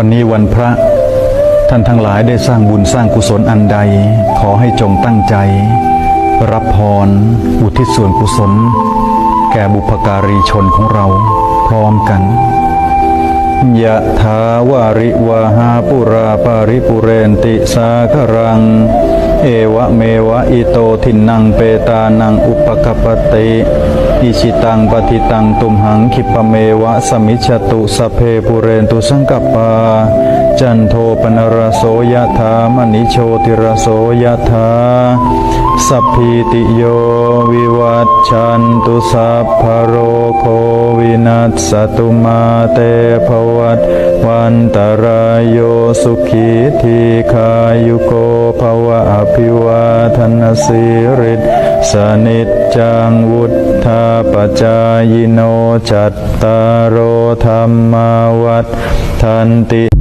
วันนี้วันพระท่านทั้งหลายได้สร้างบุญสร้างกุศลอันใด ขอให้จงตั้งใจ รับพร อุทิศส่วนกุศล แก่บุพการีชนของเราพร้อมกันยะถาวาริวาหาปุราปาริปุเรนติสาครัง เอวะเมวะอิโตทินังเปตานังอุปกปปติอิชิตังปฏิตังตุมหังคิปะเมวะสมิจตุสเพปุเรนตุสังกปาจันโทปนรโสยถามณิโชติรโสยถาสัพพิติโยวิวัตชันตุสัพพะโรโควินัสสตุมาเตภวัตวันตรายโยสุขีทีขายุโก นสิริสนิจจังวุธาปจายโนจัตตารโอธรรมาวัฏทันติ